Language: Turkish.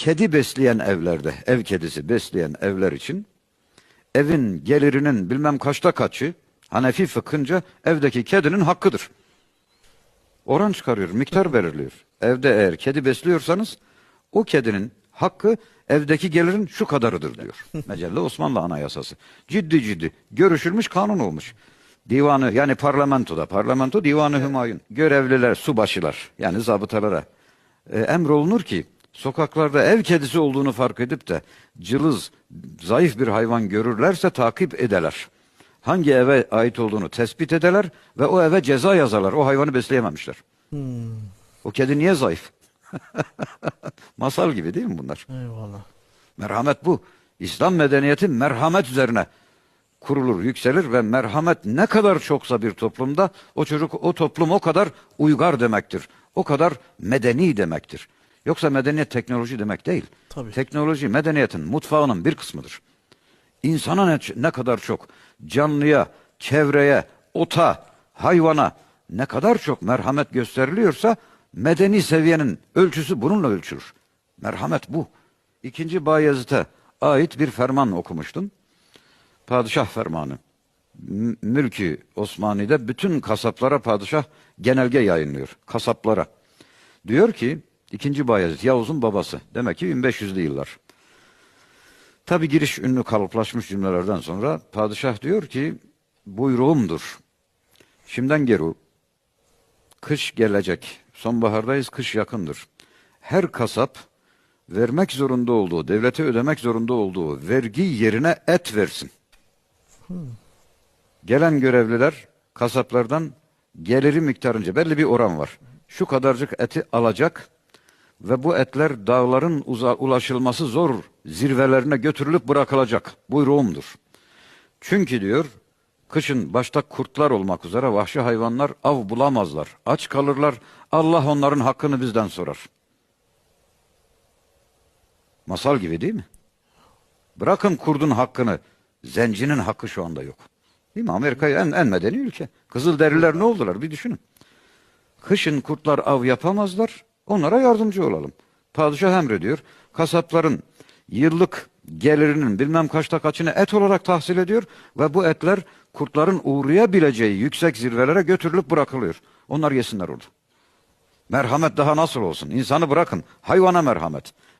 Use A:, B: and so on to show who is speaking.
A: kedi besleyen evlerde, ev kedisi besleyen evler için evin gelirinin bilmem kaçta kaçı Hanefi fıkhınca evdeki kedinin hakkıdır. Oran çıkarıyor, miktar belirliyor. Evde eğer kedi besliyorsanız o kedinin hakkı evdeki gelirin şu kadarıdır diyor. Mecelle Osmanlı Anayasası. Ciddi ciddi görüşülmüş kanun olmuş. Divanı yani parlamentoda, parlamento divanı hümayun. Görevliler, subaşılar yani zabıtalara e, emrolunur ki sokaklarda ev kedisi olduğunu fark edip de cılız, zayıf bir hayvan görürlerse takip ederler. Hangi eve ait olduğunu tespit ederler ve o eve ceza yazarlar. O hayvanı besleyememişler. O kedi niye zayıf? Masal gibi değil mi bunlar?
B: Eyvallah.
A: Merhamet bu. İslam medeniyeti merhamet üzerine kurulur, yükselir ve merhamet ne kadar çoksa bir toplumda o çocuk, o toplum o kadar uygar demektir. O kadar medeni demektir. Yoksa medeniyet teknoloji demek değil.
B: Tabii.
A: Teknoloji medeniyetin mutfağının bir kısmıdır. İnsana ne, ne kadar çok canlıya, çevreye, ota, hayvana ne kadar çok merhamet gösteriliyorsa medeni seviyenin ölçüsü bununla ölçülür. Merhamet bu. İkinci Bayezid'e ait bir ferman okumuştum. Padişah fermanı. Mülki Osmani'de bütün kasaplara padişah genelge yayınlıyor. Kasaplara. Diyor ki ikinci Bayezid Yavuz'un babası. Demek ki 1500'lü yıllar. Tabi giriş ünlü kalıplaşmış cümlelerden sonra padişah diyor ki buyruğumdur. Şimdiden geri kış gelecek. Sonbahardayız kış yakındır. Her kasap vermek zorunda olduğu, devlete ödemek zorunda olduğu vergi yerine et versin. Gelen görevliler kasaplardan geliri miktarınca belli bir oran var. Şu kadarcık eti alacak ve bu etler dağların ulaşılması zor zirvelerine götürülüp bırakılacak. Buyruğumdur. Çünkü diyor kışın başta kurtlar olmak üzere vahşi hayvanlar av bulamazlar. Aç kalırlar. Allah onların hakkını bizden sorar. Masal gibi değil mi? Bırakın kurdun hakkını. Zencinin hakkı şu anda yok. Değil mi? Amerika en, en medeni ülke. Kızılderililer ne oldular bir düşünün. Kışın kurtlar av yapamazlar. Onlara yardımcı olalım. Padişah emrediyor. Kasapların yıllık gelirinin bilmem kaçta kaçını et olarak tahsil ediyor ve bu etler kurtların uğrayabileceği yüksek zirvelere götürülüp bırakılıyor. Onlar yesinler orada. Merhamet daha nasıl olsun? İnsanı bırakın. Hayvana merhamet.